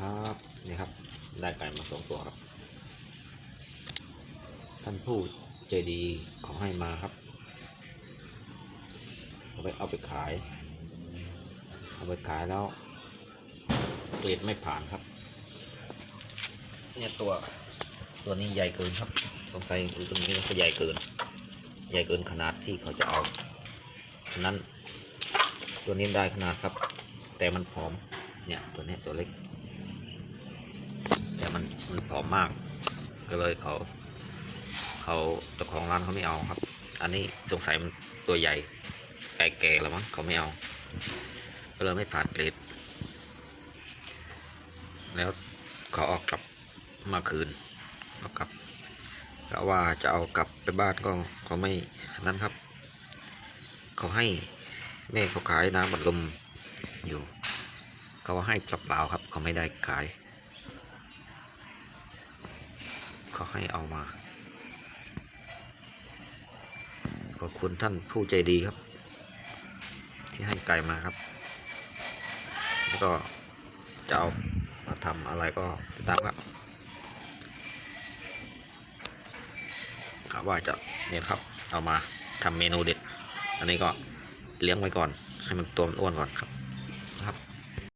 ครับนี่ครับได้ไก่มาสองตัวครับ ท่านผู้ใจดีขอให้มาครับเอาไปเอาไปขาย เอาไปขายแล้ว เกรดไม่ผ่านครับ เนี่ยตัวตัวนี้ใหญ่เกินครับ สงสัยตัวนี้เขาใหญ่เกิน ใหญ่เกินขนาดที่เขาจะเอาฉะนั้นตัวนี้ได้ขนาดครับ แต่มันผอมเนี่ยตัวนี้ตัวเล็ก มันมันผอมมาก ก็เลยเขา เขาเจ้าของร้านเขาไม่เอาครับ อันนี้สงสัยมันตัวใหญ่แก่แก่แล้วมั้งเขาไม่เอา ก็เลยไม่ผ่านเกรดแล้วเขาเอากลับมาคืนเอากลับก็ว่าจะเอากลับไปบ้านก็เขาไม่นั่นครับ เขาให้แม่เขาขายน้ำบัดลมอยู่ เขาให้จับเปล่าครับ เขาไม่ได้ขาย เขาให้เอามา ขอบคุณท่านผู้ใจดีครับ ที่ให้ไก่มาครับ แล้วก็จะเอามาทำอะไรก็ติดตามครับว่าจะเนี่ยครับเอามาทำเมนูเด็ด อันนี้ก็เลี้ยงไว้ก่อน ให้มันตัวมันอ้วนก่อนครับนะครับ